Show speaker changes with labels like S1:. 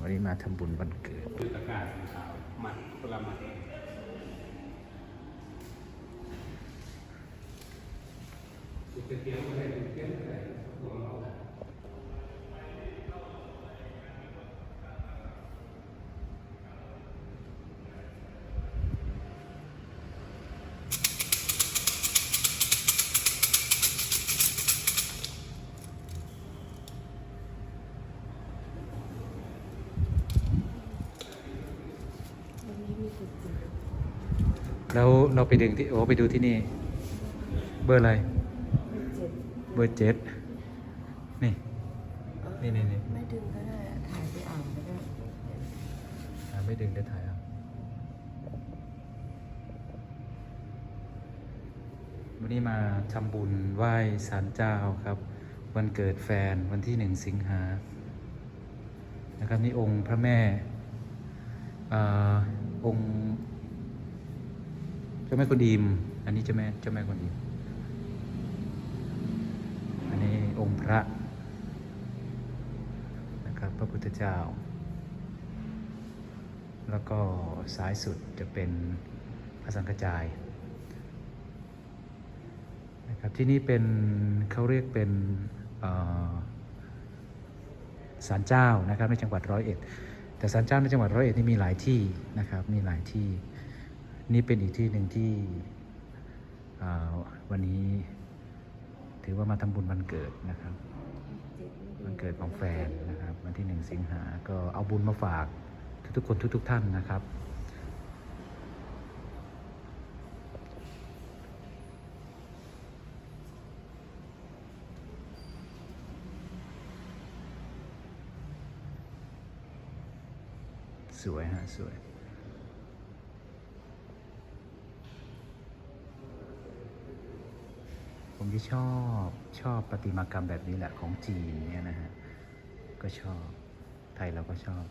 S1: วันนี้มาทำบุญวันเกิด
S2: คือตะกร้าสีขาวหมัดคนละหมัด
S3: วันนี้มีกุฏิ
S1: แล้วเราไปดึงที่โอ้ไปดูที่นี่ เบอร์อะไร
S3: เจ็ด
S1: เบอร์เจ็ดนี่ นี่นี่นี่
S3: ไม่ดึงก็ได้อะถ่ายไปอ่านก็ได้
S1: อ่าไม่ดึงได้ถ่ายเอาวันนี้มาทำบุญไหว้ศาลเจ้าครับ วันเกิดแฟนวันที่หนึ่งสิงหานะครับนี่องค์พระแม่อ่าองค์เจ้าแม่กวนอิม อันนี้เจ้าแม่เจ้าแม่กวนอิม อันนี้องค์พระนะครับ พระพุทธเจ้า แล้วก็ซ้ายสุดจะเป็นพระสังฆจายนะครับที่นี่เป็นเขาเรียกเป็นศาลเจ้านะครับในจังหวัดร้อยเอ็ดแต่ศาลเจ้าในจังหวัดร้อยเอ็ดนี่มีหลายที่นะครับมีหลายที่ นี่เป็นอีกที่หนึ่งที่อ่าวันนี้ ถือว่ามาทำบุญวันเกิดนะครับ วันเกิดของแฟนนะครับ วันที่หนึ่งสิงหา ก็เอาบุญมาฝากทุกๆคนทุก ๆ ท่านนะครับสวยฮะสวย ผม ที่ชอบชอบประติมากรรมแบบนี้แหละของจีนเนี่ยนะฮะก็ชอบไทยเราก็ชอบ